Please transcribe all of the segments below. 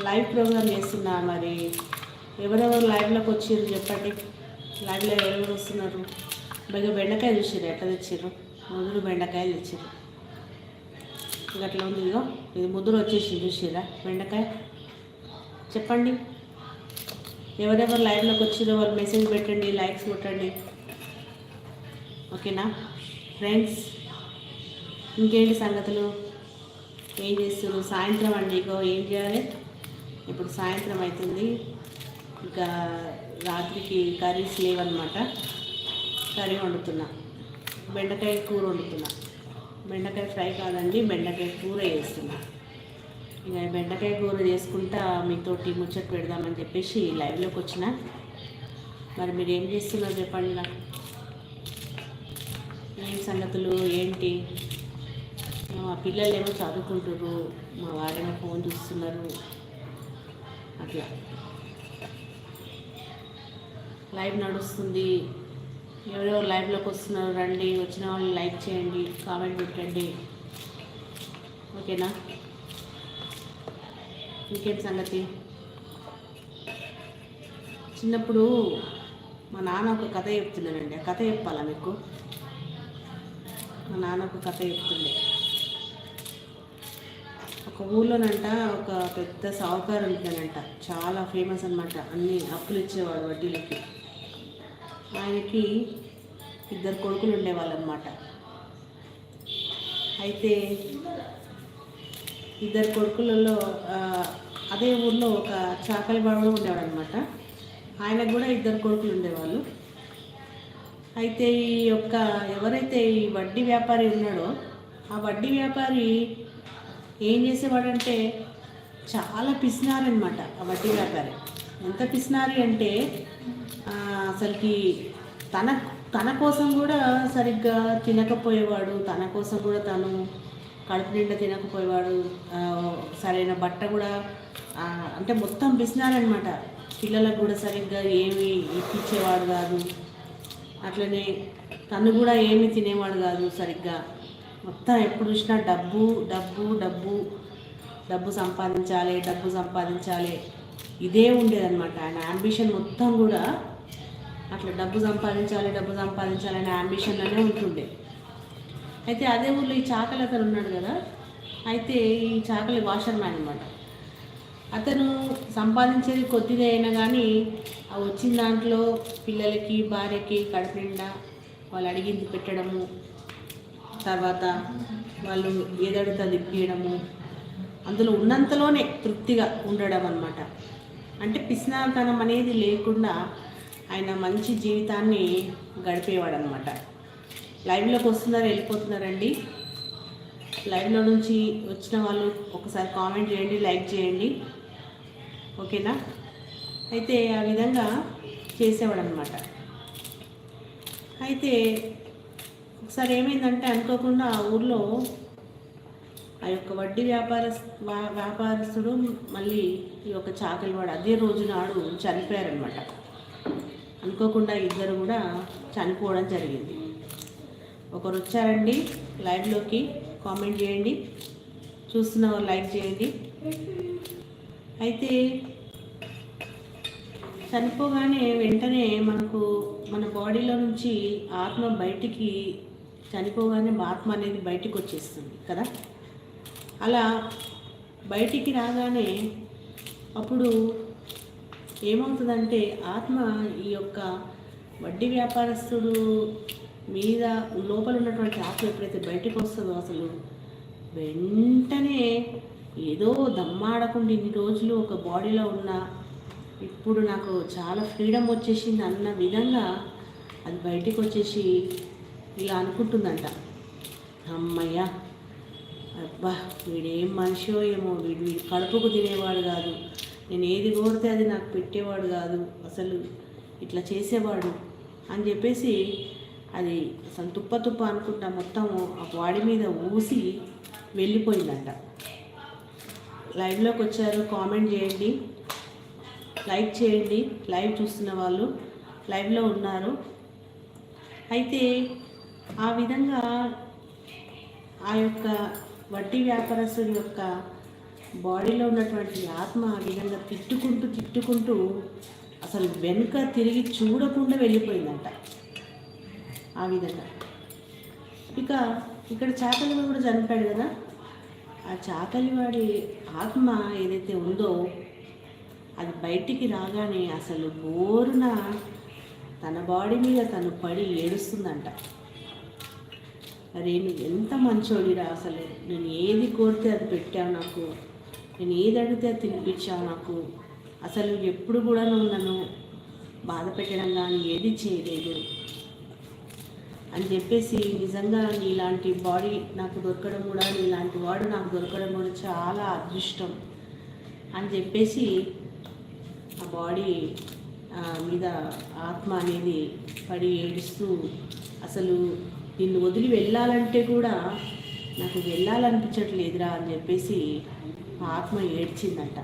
Live programme చేస్తున్నా మరి. ఎవరెవరు లైవ్లోకి వచ్చారు చెప్పండి. లైవ్లో ఎవరెవరు వస్తున్నారు? బయట బెండకాయ చూసారు ఎట్లా తెచ్చారు ముదురు బెండకాయలు తెచ్చారు ఇంకా అట్లా ఉంది ఇదిగో ఇది ముదురు వచ్చేసి చూసారా బెండకాయ. చెప్పండి. ఎవరెవరు లైవ్లోకి వచ్చిరో వాళ్ళు మెసేజ్ పెట్టండి లైక్స్ కొట్టండి. ఓకేనా ఫ్రెండ్స్ ఇంకేంటి సంగతులు? ఏం చేస్తారు సాయంత్రం అండి ఇగో ఏం చేయాలి? ఇప్పుడు సాయంత్రం అవుతుంది. ఇంకా రాత్రికి కర్రీస్ లేవన్నమాట. కర్రీ వండుతున్నా. బెండకాయ కూర వండుతున్నా. బెండకాయ ఫ్రై కాదండి బెండకాయ కూర చేస్తున్నా. ఇక బెండకాయ కూర చేసుకుంటా మీతోటి ముచ్చట పెడదామని చెప్పేసి లైవ్లోకి వచ్చిన. మరి మీరు ఏం చేస్తున్నారు చెప్పండి నాకు ఏం సంగతులు ఏంటి? మా పిల్లలు ఏమో చదువుకుంటారు మా వారేమో ఫోన్ చూస్తున్నారు. అట్లా. లైవ్ నడుస్తుంది. ఎవరెవరు లైవ్లోకి వస్తున్నారు రండి వచ్చిన వాళ్ళు లైక్ చేయండి కామెంట్ పెట్టండి. ఓకేనా? ఇంకేం సంగతి? చిన్నప్పుడు మా నాన్న ఒక కథ చెప్తున్నానండి ఆ కథ చెప్పాలా మీకు? మా నాన్న ఒక కథ చెప్తుండే. ఒక ఊళ్ళోనంట ఒక పెద్ద సాహుకారు ఉంటుందనంట చాలా ఫేమస్ అనమాట అన్ని అప్పులు ఇచ్చేవాడు వడ్డీలకి. ఆయనకి ఇద్దరు కొడుకులు ఉండేవాళ్ళు అనమాట అయితే ఇద్దరు కొడుకులలో అదే ఊర్లో ఒక చాకలి బాబు ఉండేవాడు అనమాట ఆయనకు కూడా ఇద్దరు కొడుకులు ఉండేవాళ్ళు. అయితే ఈ యొక్క ఎవరైతే ఈ వడ్డీ వ్యాపారి ఉన్నాడో ఆ వడ్డీ వ్యాపారి ఏం చేసేవాడంటే చాలా పిసినారి అనమాట ఆ వడ్డీ వ్యాపారి. ఎంత పిసినారి అంటే అసలుకి తన తన కోసం కూడా సరిగ్గా తినకపోయేవాడు తన కోసం కూడా తను కడుపు నిండా తినకపోయేవాడు సరైన బట్ట కూడా అంటే మొత్తం పిసినారనమాట పిల్లలకు కూడా సరిగ్గా ఏమి ఇప్పించేవాడు కాదు. అట్లనే తను కూడా ఏమి తినేవాడు కాదు సరిగ్గా. మొత్తం ఎప్పుడు చూసినా డబ్బు డబ్బు డబ్బు. డబ్బు సంపాదించాలి డబ్బు సంపాదించాలి. ఇదే ఉండేదన్నమాట. ఆయన అంబిషన్ మొత్తం కూడా అట్లా డబ్బు సంపాదించాలి డబ్బు సంపాదించాలి అనే అంబిషన్లోనే ఉంటుండే. అయితే అదే ఊళ్ళో ఈ చాకలి అతను ఉన్నాడు కదా? అయితే ఈ చాకలి వాషర్ మ్యాన్ అనమాట అతను సంపాదించేది కొద్దిగా అయినా కానీ ఆ వచ్చిన దాంట్లో పిల్లలకి భార్యకి కడుపు నిండా వాళ్ళు అడిగింది పెట్టడము తర్వాత వాళ్ళు ఏదడితే అది ఇప్పించడము అందులో ఉన్నంతలోనే తృప్తిగా ఉండడం అనమాట అంటే పిసినాతనం అనేది లేకుండా ఆయన మంచి జీవితాన్ని గడిపేవాడు అనమాట లైవ్లోకి వస్తున్నారు వెళ్ళిపోతున్నారండి? లైవ్లో నుంచి వచ్చిన వాళ్ళు ఒకసారి కామెంట్ చేయండి లైక్ చేయండి. ఓకేనా? అయితే ఆ విధంగా చేసేవాడు అనమాట అయితే ఒకసారి ఏమైందంటే అనుకోకుండా ఆ ఊర్లో ఆ యొక్క వడ్డీ వ్యాపార వ్యాపారస్తుడు మళ్ళీ ఈ యొక్క చాకలివాడు అదే రోజు నాడు చనిపోయారనమాట అనుకోకుండా ఇద్దరు కూడా చనిపోవడం జరిగింది. ఒకరు వచ్చారండి లైవ్లోకి కామెంట్ చేయండి. చూస్తున్న వాళ్ళు లైక్ చేయండి. అయితే చనిపోగానే వెంటనే మనకు మన బాడీలో నుంచి ఆత్మ బయటికి చనిపోగానే ఆత్మ అనేది బయటికి వచ్చేస్తుంది కదా? అలా బయటికి రాగానే అప్పుడు ఏమవుతుందంటే ఆత్మ ఈ యొక్క వడ్డీ వ్యాపారస్తుడు మీద లోపల ఉన్నటువంటి ఆత్మ ఎప్పుడైతే బయటకు వస్తుందో అసలు వెంటనే ఏదో దమ్మాడకుండా ఇన్ని రోజులు ఒక బాడీలో ఉన్న ఇప్పుడు నాకు చాలా ఫ్రీడమ్ వచ్చేసింది అన్న విధంగా అది బయటకు వచ్చేసి ఇలా అనుకుంటుందంట. అమ్మయ్య! అబ్బా! వీడేం మనిషో ఏమో వీడు వీడు కడుపుకు తినేవాడు కాదు. నేను ఏది కోరితే అది నాకు పెట్టేవాడు కాదు. అసలు ఇట్లా చేసేవాడు అని చెప్పేసి అది అసలు తుప్ప తుప్ప అనుకుంటా మొత్తం ఆ బాడీ మీద ఊసి వెళ్ళిపోయిందంట. లైవ్లోకి వచ్చారు కామెంట్ చేయండి. లైక్ చేయండి. లైవ్ చూస్తున్న వాళ్ళు లైవ్లో ఉన్నారు. అయితే ఆ విధంగా ఆ యొక్క వడ్డీ వ్యాపారస్తుడి యొక్క బాడీలో ఉన్నటువంటి ఆత్మ ఆ విధంగా తిట్టుకుంటూ తిట్టుకుంటూ అసలు వెనుక తిరిగి చూడకుండా వెళ్ళిపోయిందంట. ఆ విధంగా. ఇక ఇక్కడ చాకలి కూడా చనిపోయాడు కదా. ఆ చాకలివాడి ఆత్మ ఏదైతే ఉందో అది బయటికి రాగానే అసలు బోరున తన బాడీ మీద తను పడి ఏడుస్తుందంట. అరే నువ్వు ఎంత మంచోడిరా అసలు. నేను ఏది కోరితే అది పెట్టావు నాకు. నేను ఏది అడిగితే అది తినిపించావు నాకు. అసలు ఎప్పుడు కూడా నువ్వు నన్ను బాధ పెట్టడం కానీ ఏది చేయలేదు. అని చెప్పేసి నిజంగా నీలాంటి బాడీ నాకు దొరకడం కూడా నీలాంటి వాడు నాకు దొరకడం కూడా చాలా అదృష్టం. అని చెప్పేసి ఆ బాడీ మీద ఆత్మ అనేది పడి ఏడుస్తూ అసలు నిన్ను వదిలి వెళ్ళాలంటే కూడా నాకు వెళ్ళాలనిపించట్లేదురా అని చెప్పేసి ఆత్మ ఏడ్చిందంట.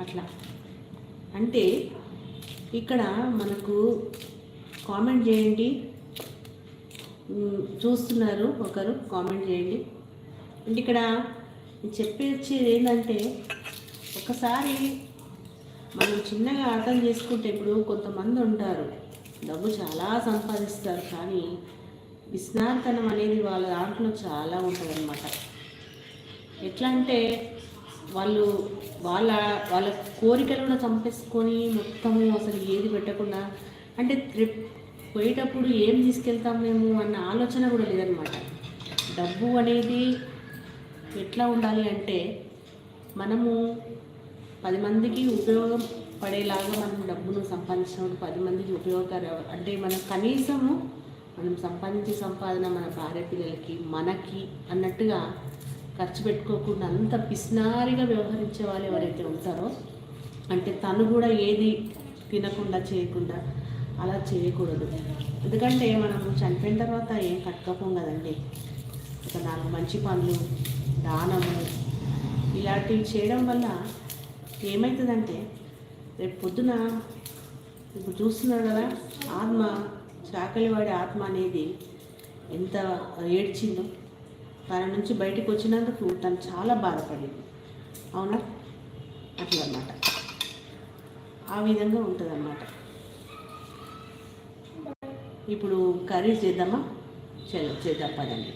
అట్లా. అంటే ఇక్కడ మనకు కామెంట్ చేయండి. చూస్తున్నారు ఒకరు కామెంట్ చేయండి. అంటే ఇక్కడ చెప్పేది ఏంటంటే ఒకసారి మనం చిన్నగా అర్థం చేసుకుంటే ఇప్పుడు కొంతమంది ఉంటారు. డబ్బు చాలా సంపాదిస్తారు కానీ విస్నార్తనం అనేది వాళ్ళ దాంట్లో చాలా ఉంటుందన్నమాట. ఎట్లా అంటే వాళ్ళు వాళ్ళ వాళ్ళ కోరికలు కూడా చంపేసుకొని మొత్తము అసలు ఏది పెట్టకుండా అంటే ట్రిప్ పోయేటప్పుడు ఏం తీసుకెళ్తాం మేము అన్న ఆలోచన కూడా లేదనమాట డబ్బు అనేది ఎట్లా ఉండాలి అంటే మనము పది మందికి ఉపయోగం పడేలాగా మనం డబ్బును సంపాదించినప్పుడు పది మందికి ఉపయోగకర అంటే మనం కనీసము మనం సంపాదించే సంపాదన మన భార్య పిల్లలకి మనకి అన్నట్టుగా ఖర్చు పెట్టుకోకుండా అంత పిస్నారిగా వ్యవహరించే వాళ్ళు ఎవరైతే ఉంటారో అంటే తను కూడా ఏది తినకుండా చేయకుండా అలా చేయకూడదు. ఎందుకంటే మనం చనిపోయిన తర్వాత ఏం కట్టుకోపోం కదండి. ఒక నాలుగు మంచి పనులు దానము ఇలాంటివి చేయడం వల్ల ఏమవుతుందంటే రేపు పొద్దున ఇప్పుడు చూస్తున్నారు కదా ఆత్మ చాకలివాడి ఆత్మ అనేది ఎంత ఏడ్చిందో. తన నుంచి బయటకు వచ్చినందుకు తను చాలా బాధపడింది. అవునా? అట్లా అన్నమాట ఆ విధంగా ఉంటుంది ఇప్పుడు కర్రీ చేద్దామా? చలో చేద్దాం పదండి.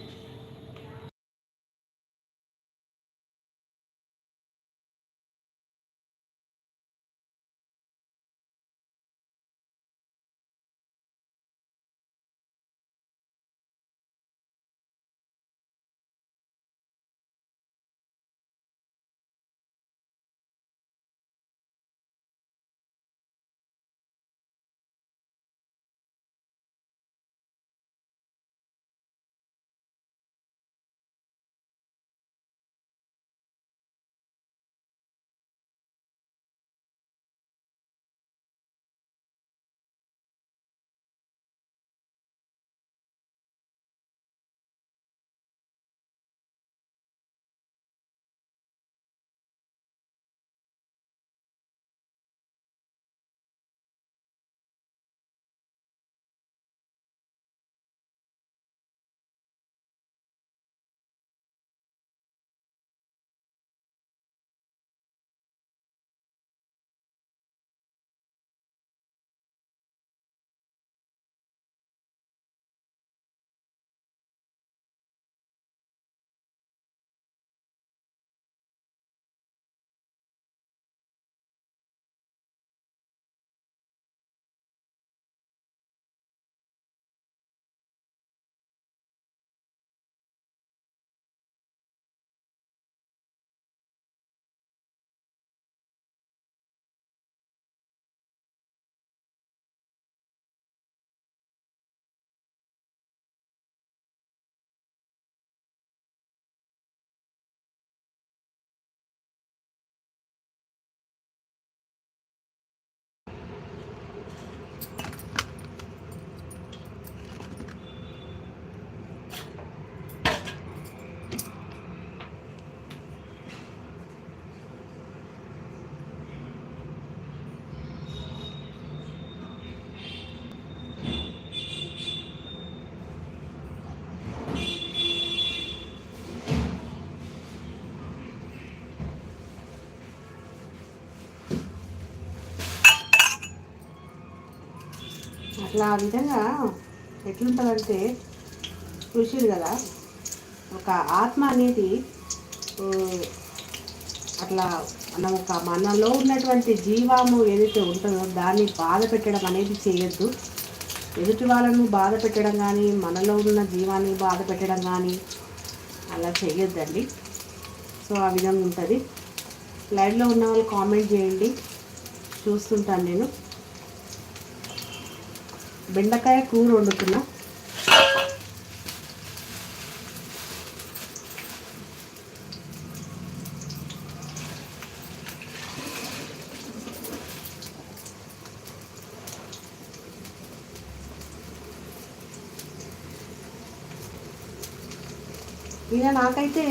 ఇట్లా ఆ విధంగా ఎట్లుంటుందంటే చూసిరు కదా ఒక ఆత్మ అనేది అట్లా మనం ఒక మనలో ఉన్నటువంటి జీవాము ఏదైతే ఉంటుందో దాన్ని బాధ పెట్టడం అనేది చేయొద్దు. ఎదుటి వాళ్ళను బాధ పెట్టడం కానీ మనలో ఉన్న జీవాన్ని బాధ పెట్టడం కానీ అలా చేయొద్దండి సో ఆ విధంగా ఉంటుంది. లైవ్లో ఉన్న వాళ్ళు కామెంట్ చేయండి. చూస్తుంటాను నేను. బెండకాయ కూర వండుతున్నా. ఇలా నాకైతే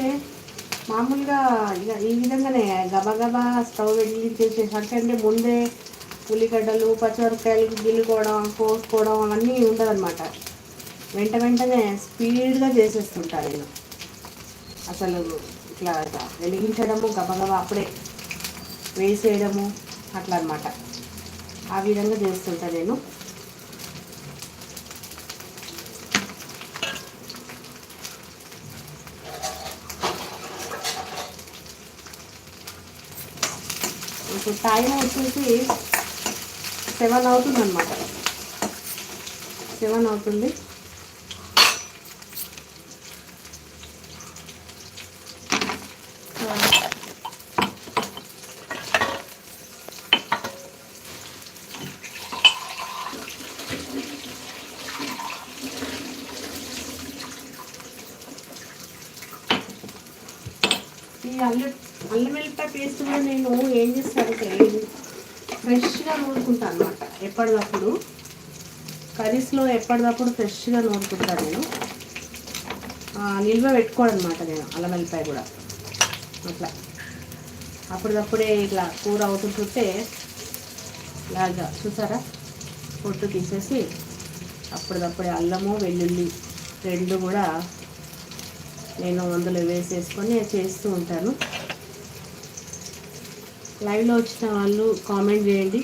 మామూలుగా ఇక ఈ విధంగానే గబగబా స్టవ్ వెలిగించేసేసరికి అంటే ముందే ఉల్లిగడ్డలు పచ్చిమిరపకాయలు గిల్లుకోవడం కోసుకోవడం అవన్నీ ఉండదన్నమాట. వెంట వెంటనే స్పీడ్గా చేసేస్తుంటా నేను. అసలు ఇట్లా వెలిగించడము గబగబా అప్పుడే వేసేయడము అట్లా అనమాట ఆ విధంగా చేస్తుంటా నేను. ఇప్పుడు టైం వచ్చేసి సెవెన్ అవుతుంది అనమాట సెవెన్ అవుతుంది. ఈ అల్లం అల్లం వెల్లిపాయ పేస్ట్ కూడా నేను ఏం చేస్తాను ఫ్రెష్గా నూరుకుంటాను అనమాట ఎప్పటికప్పుడు కర్రీస్లో ఎప్పటికప్పుడు ఫ్రెష్గా నూరుకుంటాను నేను. నిల్వ పెట్టుకోవడం అనమాట నేను అల్లం వెల్లిపాయ కూడా. అట్లా. అప్పటికప్పుడే ఇట్లా కూర అవుతుంటుంటే ఇలాగా చూసారా? పొట్టు తీసేసి అప్పటికప్పుడే అల్లము వెల్లుల్లి రెండు కూడా నేను అందులో వేసేసుకొని చేస్తూ ఉంటాను. లైవ్లో వచ్చిన వాళ్ళు కామెంట్ చేయండి.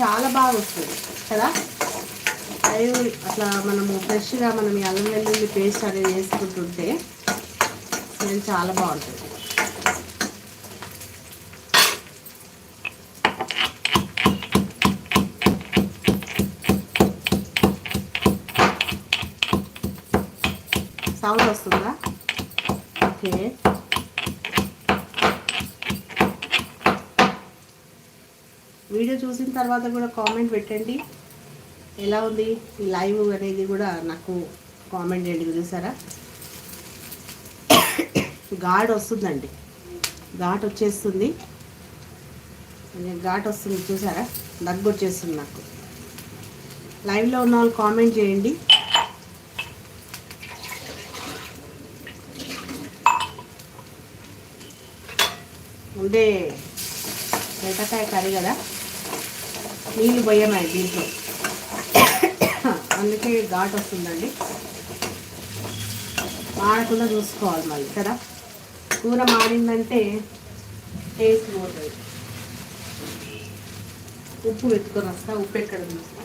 చాలా బాగా వస్తుంది కదా? అవి అట్లా మనము ఫ్రెష్గా మనం ఈ అల్లం వెల్లుల్లి పేస్ట్ అనేది వేసుకుంటుంటే స్మెల్ చాలా బాగుంటుంది సౌండ్ వస్తుందా ఓకే వీడియో చూసిన తర్వాత కూడా కామెంట్ పెట్టండి. ఎలా ఉంది ఈ లైవ్ అనేది కూడా నాకు కామెంట్ చేయండి చూసారా ఘాట్ వస్తుందండి. ఘాట్ వచ్చేస్తుంది. ఘాట్ వస్తుంది చూసారా? దగ్గు వచ్చేస్తుంది నాకు. లైవ్లో ఉన్న వాళ్ళు కామెంట్ చేయండి. ఉండే బెండకాయ కర్రీ కదా? నీళ్ళు పోయమని దీంట్లో. అందుకే ఘాట్ వస్తుందండి. మాడకుండా చూసుకోవాలి మళ్ళీ కదా? కూర మాడిందంటే టేస్ట్ పోతుంది. ఉప్పు వెతుకొని వస్తా ఉప్పు ఎక్కడ చూస్తా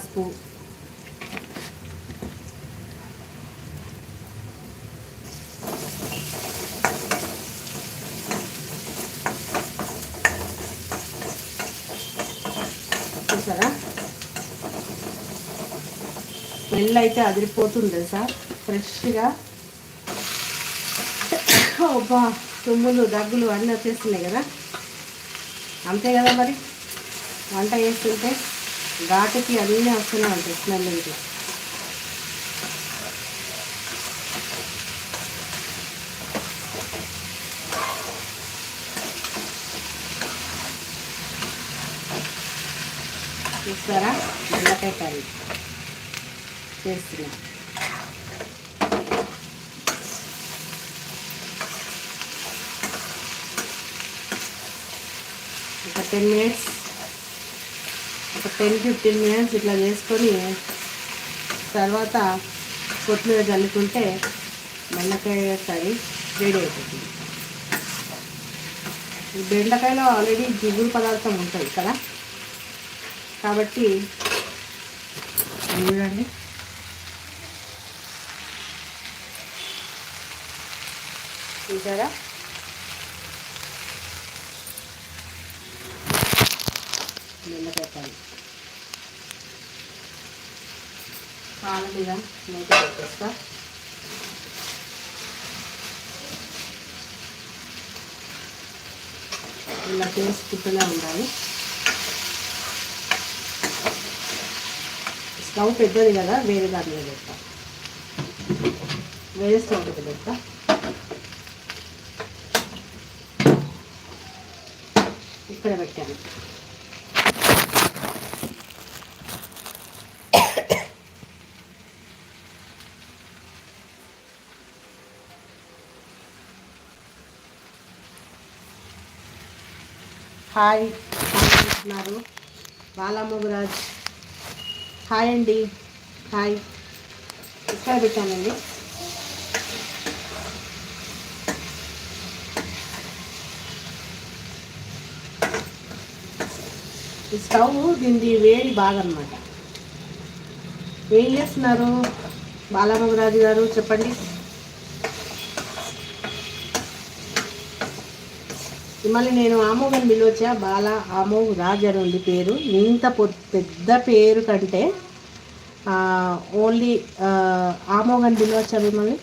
పసుపు. చూసారా? స్మెల్ అయితే అదిరిపోతుంది సార్ ఫ్రెష్గా. అబ్బా తుమ్ములు దగ్గులు అన్నీ వచ్చేస్తున్నాయి కదా? అంతే కదా మరి? వంట చేస్తుంటే? ఘాటుకి అన్నీ వస్తున్నాయి ఉంటాయి స్మెల్ ఇట్లా చూస్తారా? బెండకాయ కర్రీ. చేస్తున్నా. ఒక టెన్ మినిట్స్ ఒక టెన్ ఫిఫ్టీన్ మినిట్స్ ఇట్లా చేసుకొని తర్వాత కొత్తిమీర చల్లుకుంటే బెండకాయ కర్రీ రెడీ అయిపోతుంది. ఈ బెండకాయలో ఆల్రెడీ జిగురు పదార్థం ఉంటుంది కదా? కాబట్టి చూడండి. చూసారా? బెండకాయ కర్రీ పాల మీద మూత పెట్టేస్తా ఇలా చేసుకుంటూనే ఉండాలి స్టవ్ పెద్దది కదా వేరే దాని మీద పెడతా. వేరే స్టవ్ మీద పెడతా. ఇక్కడ పెట్టాను. హాయ్. అంటున్నారు బాలమ్మగురాజ్ హాయ్ అండి. హాయ్. ఇక్కడ పెట్టానండి. ఈ స్టవ్ దీనిది వేడి బాగా అనమాట ఏం చేస్తున్నారు? బాలమ్మరాజు గారు చెప్పండి. మళ్ళీ నేను ఆమోగన్ పిలవచ్చా బాల ఆమోగ్ రాజ్ అని ఉంది పేరు. ఇంత పెద్ద పేరు కంటే ఓన్లీ ఆ, ఆమోగన్ పిలవచ్చా మిమ్మల్ని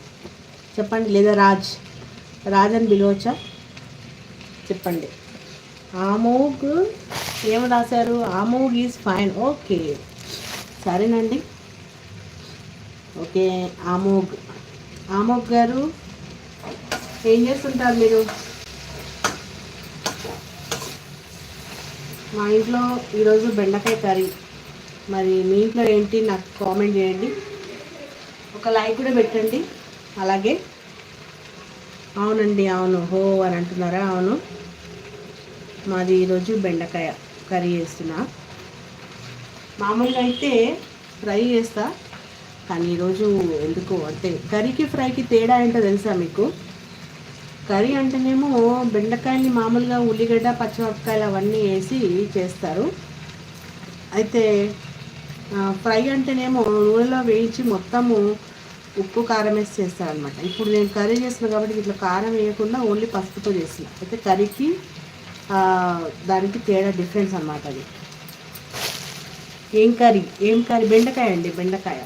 చెప్పండి. లేదా రాజ్ రాజ్ అని పిలవచ్చా చెప్పండి. ఆమోగ్ ఏం రాశారు? ఆమోగ్ ఈజ్ ఫైన్ ఓకే సరేనండి. ఓకే ఆమోగ్. ఆమోగ్ గారు ఏం చేస్తుంటారు మీరు? మా ఇంట్లో ఈరోజు బెండకాయ కర్రీ. మరి మీ ఇంట్లో ఏంటి నాకు కామెంట్ చేయండి. ఒక లైక్ కూడా పెట్టండి. అలాగే అవునండి అవును. హో అని అంటున్నారా? అవును. మాది ఈరోజు బెండకాయ కర్రీ చేస్తున్నా. మామూలుగా అయితే ఫ్రై చేస్తా. కానీ ఈరోజు ఎందుకు అంటే కర్రీకి ఫ్రైకి తేడా ఏంటో తెలుసా మీకు? కర్రీ అంటేనేమో బెండకాయని మామూలుగా ఉల్లిగడ్డ పచ్చిమిరపకాయలు అవన్నీ వేసి చేస్తారు. అయితే ఫ్రై అంటేనేమో నూనెలో వేయించి మొత్తము ఉప్పు కారం వేసి చేస్తారనమాట ఇప్పుడు నేను కర్రీ చేస్తున్నా కాబట్టి ఇట్లా కారం వేయకుండా ఓన్లీ పసుపుతో చేసిన అయితే కర్రీకి దానికి తేడా డిఫరెన్స్ అన్నమాట అది. ఏం కర్రీ? ఏం కర్రీ? బెండకాయ అండి బెండకాయ.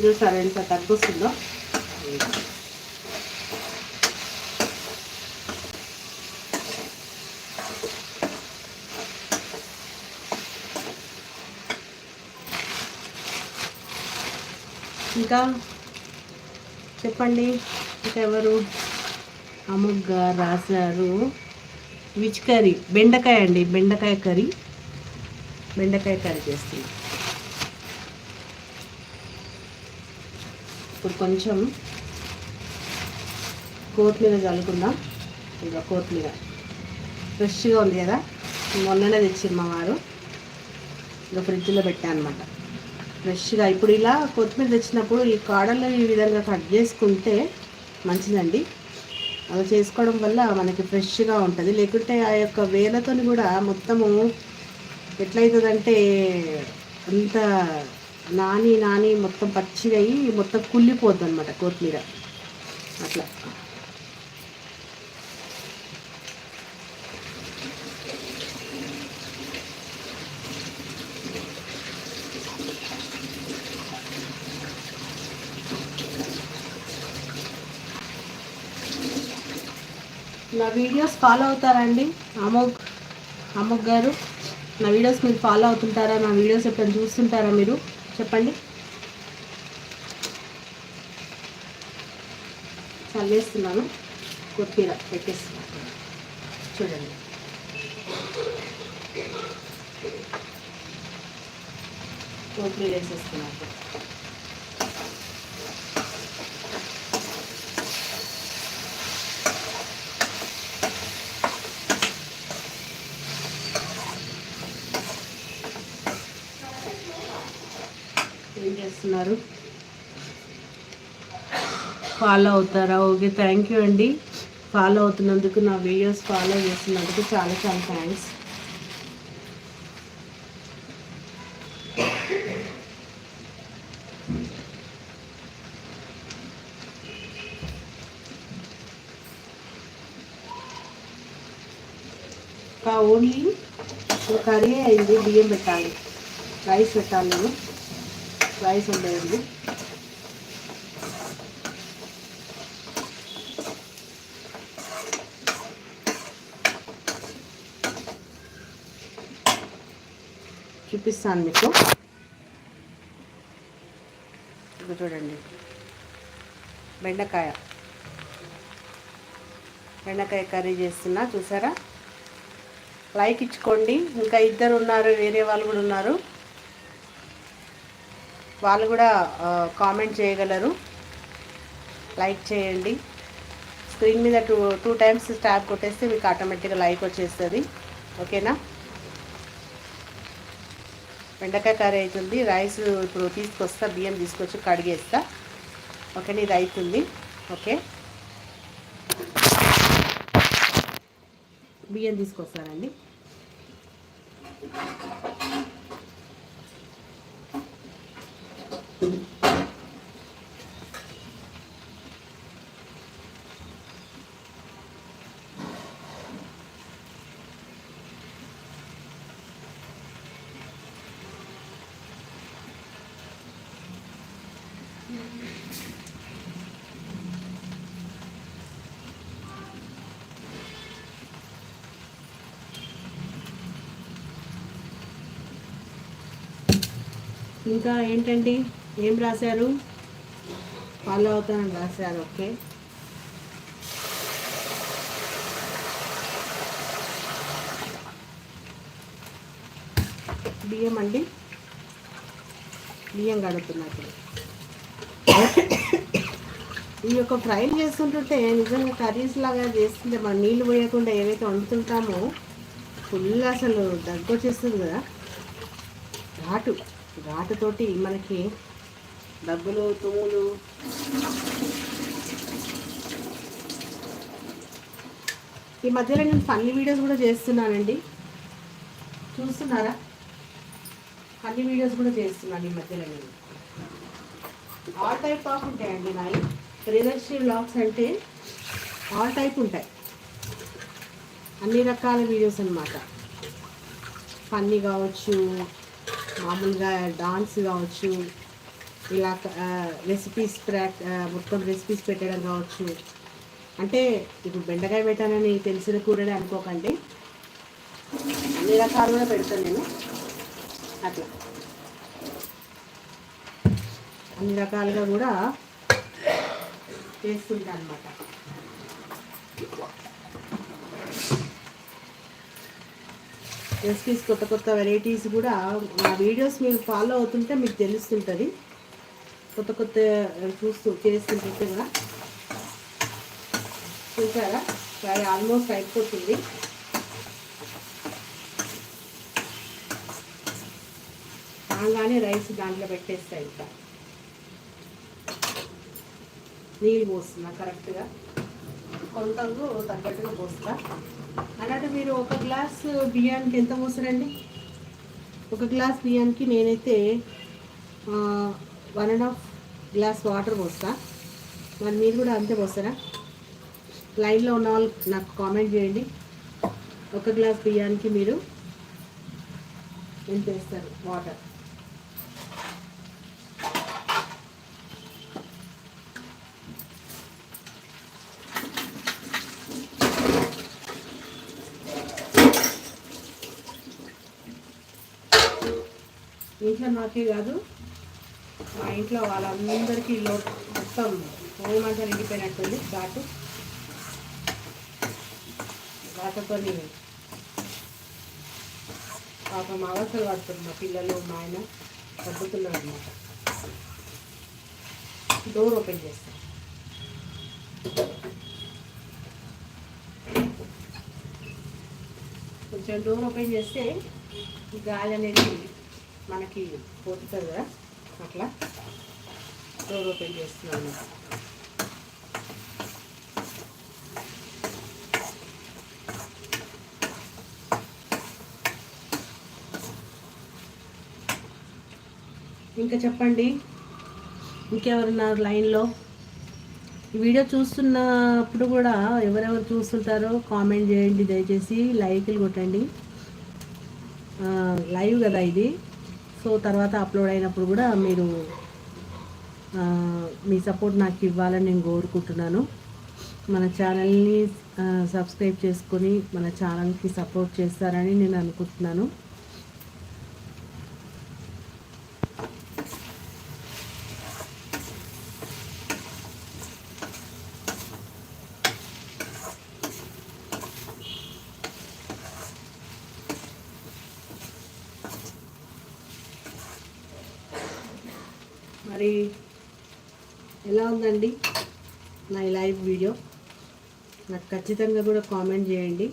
చూసారు ఎంత తగ్గుస్తుందో ఇంకా చెప్పండి. ఇంకా ఎవరు అముగ్గ రాశారు. Which curry? బెండకాయ అండి బెండకాయ కర్రీ. బెండకాయ కర్రీ చేస్తుంది. ఇప్పుడు కొంచెం కొత్తిమీర చల్లుకుందాం. ఇంకా కొత్తిమీర. ఫ్రెష్గా ఉంది కదా? మొన్ననే తెచ్చింది మా వారు. ఇంకా ఫ్రిడ్జ్లో పెట్టాను అనమాట ఫ్రెష్గా. ఇప్పుడు ఇలా కొత్తిమీర తెచ్చినప్పుడు ఈ కాడలు ఈ విధంగా కట్ చేసుకుంటే మంచిదండి. అలా చేసుకోవడం వల్ల మనకి ఫ్రెష్గా ఉంటుంది. లేకుంటే ఆ యొక్క వేలతోని కూడా మొత్తము ఎట్లయితుందంటే అంత నాని నాని మొత్తం పచ్చిగా అయ్యి మొత్తం కుళ్ళిపోద్ది అనమాట కొత్తిమీర. అట్లా. నా వీడియోస్ ఫాలో అవుతారండి. అమోక్ అమోక్ గారు. నా వీడియోస్ మీరు ఫాలో అవుతుంటారా? నా వీడియోస్ ఎప్పుడైనా చూస్తుంటారా మీరు? చెప్పండి. చల్లేస్తున్నాను. కొత్తిమీర పెట్టేస్తున్నాను. చూడండి. కొత్తిమీర వేసేస్తున్నాను ఏం చేస్తున్నారు. ఫాలో అవుతారా? ఓకే థ్యాంక్ యూ అండి. ఫాలో అవుతున్నందుకు నా వీడియోస్ ఫాలో చేస్తున్నందుకు చాలా చాలా థ్యాంక్స్ ఓన్లీ కర్రీ అయింది బియ్యం పెట్టాలి రైస్ పెట్టాలి నేను. రైస్ ఉండేది. చూపిస్తాను మీకు. ఇప్పుడు చూడండి. బెండకాయ. బెండకాయ కర్రీ చేస్తున్నా చూసారా? లైక్ ఇచ్చుకోండి. ఇంకా ఇద్దరు ఉన్నారు వేరే వాళ్ళు కూడా ఉన్నారు. వాళ్ళు కూడా కామెంట్ చేయగలరు. లైక్ చేయండి. స్క్రీన్ మీద టూ టూ టైమ్స్ ట్యాబ్ కొట్టేస్తే మీకు ఆటోమేటిక్గా లైక్ వచ్చేస్తుంది. ఓకేనా బెండకాయ కర్రీ అవుతుంది రైస్ ఇప్పుడు తీసుకొస్తా బియ్యం తీసుకొచ్చి కడిగేస్తా. ఓకేనా ఇది అవుతుంది ఓకే బియ్యం తీసుకొస్తానండి. ఇంకా ఏంటండి? ఏం రాశారు? ఫాలో అవుతానని రాశారు ఓకే. బియ్యం అండి? బియ్యం కడుగుతున్నప్పుడు ఈ యొక్క ఫ్రై చేస్తుంటుంటే నిజంగా కర్రీస్ లాగా చేస్తుంటే మనం నీళ్ళు పోయకుండా ఏవైతే వండుతుంటామో ఫుల్ అసలు దగ్గు వచ్చేస్తుంది కదా. ఘాటు. రాతతోటి మనకి డబ్బులు తుమ్ములు. ఈ మధ్యలో నేను ఫన్నీ వీడియోస్ కూడా చేస్తున్నానండి. చూస్తున్నారా? ఫన్నీ వీడియోస్ కూడా చేస్తున్నాను ఈ మధ్యలో నేను. ఆల్ టైప్ ఆఫ్ ఉంటాయండి నాయి. ప్రియదర్శి బ్లాగ్స్ అంటే ఆల్ టైప్ ఉంటాయి. అన్ని రకాల వీడియోస్ అన్నమాట. ఫన్నీ కావచ్చు మామూలుగా డాన్స్ కావచ్చు ఇలా రెసిపీస్ ప్రాక్ మొత్తం రెసిపీస్ పెట్టడం కావచ్చు. అంటే ఇప్పుడు బెండకాయ పెట్టానని తెలిసిన కూరనే అనుకోకండి. అన్ని రకాలుగా పెడతాను నేను. అట్లా. అన్ని రకాలుగా కూడా చేస్తుంటాను అనమాట రెసిపీస్ కొత్త కొత్త వెరైటీస్ కూడా నా వీడియోస్ మీరు ఫాలో అవుతుంటే మీకు తెలుస్తుంటుంది. కొత్త కొత్త చూస్తూ చేస్తుంటే కూడా. చూసారా? ఫ్రై ఆల్మోస్ట్ అయిపోతుంది. కాగానే రైస్ దాంట్లో పెట్టేస్తా ఇంకా. నీళ్ళు పోస్తున్నా కరెక్ట్గా కొంతకు తగ్గట్టుగా పోస్తా. అలాగే మీరు ఒక గ్లాస్ బియ్యానికి ఎంత పోస్తారండి ఒక గ్లాస్ బియ్యానికి నేనైతే one and half glass water పోస్తా. మరి మీరు కూడా అంతే పోస్తారా? లైన్లో ఉన్న వాళ్ళు నాకు కామెంట్ చేయండి. ఒక గ్లాస్ బియ్యానికి మీరు ఎంత వేస్తారు? వాటర్ ఇంట్లో నాకే కాదు. మా ఇంట్లో వాళ్ళందరికీ లో మొత్తం హోమంతా నిండిపోయినట్టుంది ఘాటు ఘాటుతో పాపం అవసరం పడుతుంది మా పిల్లలు మా ఆయన తగ్గుతున్నారు అనమాట డోర్ ఓపెన్ చేస్తాం. కొంచెం డోర్ ఓపెన్ చేస్తే గాలి అనేది మనకి పోతుంది కదా అట్లా డోర్ ఓపెన్ చేస్తున్నాను. ఇంకా చెప్పండి ఇంకెవరున్నారు లైన్లో? ఈ వీడియో చూస్తున్నప్పుడు కూడా ఎవరెవరు చూస్తుంటారో కామెంట్ చేయండి దయచేసి లైక్లు కొట్టండి. లైవ్ కదా ఇది. సో తర్వాత అప్లోడ్ అయినప్పుడు కూడా మీరు మీ సపోర్ట్ నాకు ఇవ్వాలని నేను కోరుకుంటున్నాను. మన ఛానల్ని సబ్స్క్రైబ్ చేసుకొని మన ఛానల్కి సపోర్ట్ చేస్తారని నేను అనుకుంటున్నాను. మరి ఎలా ఉందండి నా లైవ్ వీడియో? నాకు ఖచ్చితంగా కూడా కామెంట్ చేయండి.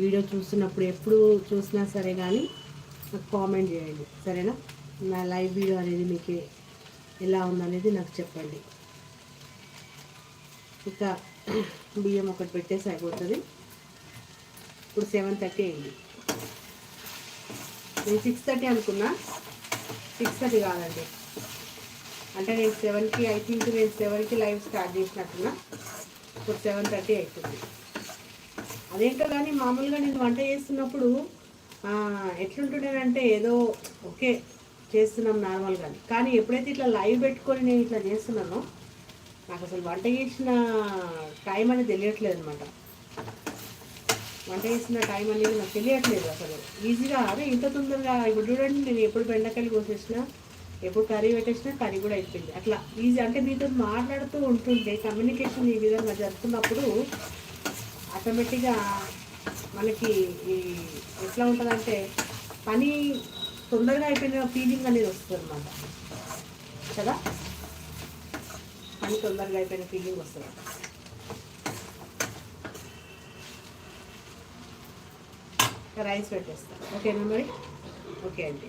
వీడియో చూస్తున్నప్పుడు ఎప్పుడు చూసినా సరే కానీ నాకు కామెంట్ చేయండి. సరేనా? నా లైవ్ వీడియో అనేది మీకు ఎలా ఉందనేది నాకు చెప్పండి. ఇక బియ్యం ఒకటి పెట్టేసి అయిపోతుంది. ఇప్పుడు సెవెన్ థర్టీ అయింది. నేను సిక్స్ థర్టీ అనుకున్నా. సిక్స్ థర్టీ కాదండి. అంటే నేను సెవెన్కి ఐ థింక్ నేను సెవెన్కి లైవ్ స్టార్ట్ చేసినట్టున్నా. ఇప్పుడు సెవెన్ థర్టీ అవుతుంది అదేంటో కానీ మామూలుగా నేను వంట చేస్తున్నప్పుడు ఎట్లుంటుండేనంటే ఏదో ఓకే చేస్తున్నాం నార్మల్గా కానీ ఎప్పుడైతే ఇట్లా లైవ్ పెట్టుకొని నేను ఇట్లా చేస్తున్నానో నాకు అసలు వంట చేసిన టైం అనేది తెలియట్లేదు అనమాట వంట చేసిన టైం అనేది నాకు తెలియట్లేదు అసలు. ఈజీగా అదే ఇంత తొందరగా ఇప్పుడు చూడండి నేను ఎప్పుడు బెండకాయలు కోసేసినా ఎప్పుడు కర్రీ పెట్టేసినా కర్రీ కూడా అయిపోయింది. అట్లా ఈజీ అంటే మీతో మాట్లాడుతూ ఉంటుంటే కమ్యూనికేషన్ ఈ విధంగా జరుపుతున్నప్పుడు ఆటోమేటిక్గా మనకి ఈ ఎట్లా ఉంటుందంటే పని తొందరగా అయిపోయిన ఫీలింగ్ అనేది వస్తుంది అనమాట కదా? పని తొందరగా అయిపోయిన ఫీలింగ్ వస్తుంది. రైస్ పెట్టేస్తాను ఓకేనా మరి? ఓకే అండి.